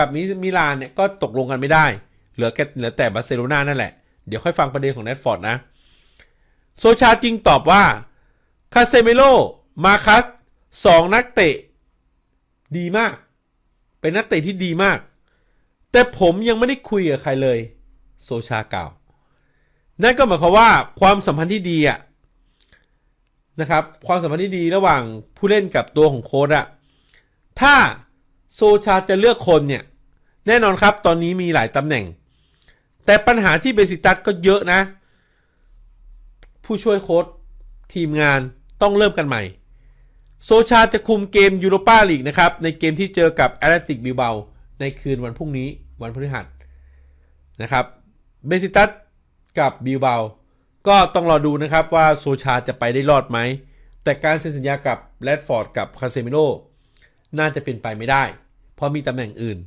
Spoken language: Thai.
กับมิมิลานเนี่ยก็ตกลงกันไม่ได้ เหลือแค่เหลือแต่บาร์เซโลนานั่นแหละ เดี๋ยวค่อยฟังประเด็นของแรดฟอร์ดนะ โซชาจริงตอบว่า คาเซเมโล มาคัสสองนักเตะ ดีมาก เป็นนักเตะที่ดีมาก แต่ผมยังไม่ได้คุยกับใครเลย โซชากล่าว นั่นก็หมายความว่าความสัมพันธ์ที่ดีอะนะครับ ความสัมพันธ์ที่ดีระหว่างผู้เล่นกับตัวของโค้ดอะถ้าโซชาจะเลือกคนเนี่ย แน่นอนครับ ตอนนี้มีหลายตำแหน่ง แต่ปัญหาที่เบสิตัสก็เยอะนะ ผู้ช่วยโค้ดทีมงานต้องเริ่มกันใหม่ โซชาจะคุมเกมยูโรปาลีกนะครับ ในเกมที่เจอกับแอตเลติกบิลเบาในคืนวันพรุ่งนี้วันพฤหัสนะครับเบสิตัสกับบิลเบาก็ต้องรอดูนะครับว่าโซชาจะไปได้รอดไหม แต่การเซ็นสัญญากับแรดฟอร์ดกับคาเซมิโลน่าจะเป็นไปไม่ได้ เพราะมีตำแหน่งอื่น